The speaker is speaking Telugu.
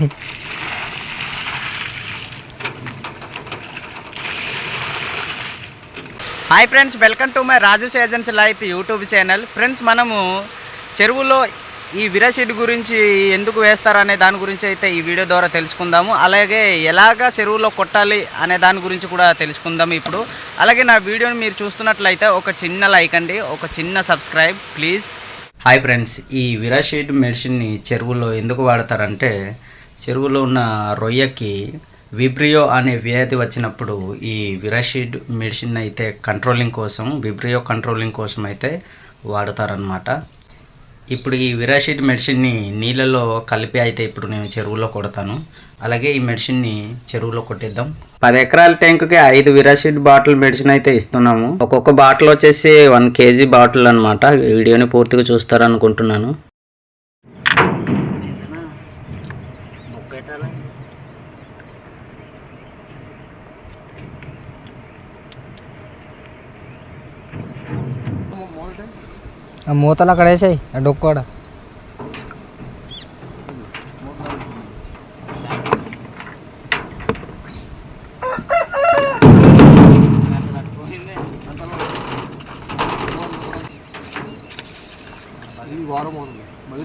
Hi friends welcome to my Raju agency life YouTube channel. Friends మనము చెరువులో ఈ విరషీడ్ గురించి ఎందుకు వేస్తారనే దాని గురించి అయితే ఈ వీడియో ద్వారా తెలుసుకుందాము. అలాగే ఎలాగ చెరువులో కొట్టాలి అనే దాని గురించి కూడా తెలుసుకుందాం ఇప్పుడు. అలాగే నా వీడియోని మీరు చూస్తున్నట్లయితే ఒక చిన్న లైక్ అండి ఒక చిన్న సబ్స్క్రైబ్ ప్లీజ్. హాయ్ ఫ్రెండ్స్ ఈ విరాషీడ్ మెడిసిన్ని చెరువులో ఎందుకు వాడతారంటే చెరువులో ఉన్న రొయ్యకి విబ్రియో అనే వ్యాధి వచ్చినప్పుడు ఈ విరాషిడ్ మెడిసిన్ అయితే కంట్రోలింగ్ కోసం విబ్రియో కంట్రోలింగ్ కోసం అయితే వాడతారనమాట ఇప్పుడు ఈ విరాషిడ్ మెడిసిన్ని నీళ్ళలో కలిపి అయితే ఇప్పుడు నేను చెరువులో కొడతాను. అలాగే ఈ మెడిసిన్ని చెరువులో కొట్టేద్దాం. పది ఎకరాల ట్యాంకుకి ఐదు విరాషిడ్ బాటిల్ మెడిసిన్ అయితే ఇస్తున్నాము. ఒక్కొక్క బాటిల్ వచ్చేసి వన్ కేజీ బాటిల్ అనమాట వీడియోని పూర్తిగా చూస్తారనుకుంటున్నాను. ఆ మూతలు అక్కడ వేసాయి ఆ డొక్కు కూడా ఇది వారం అవుతుంది. మళ్ళీ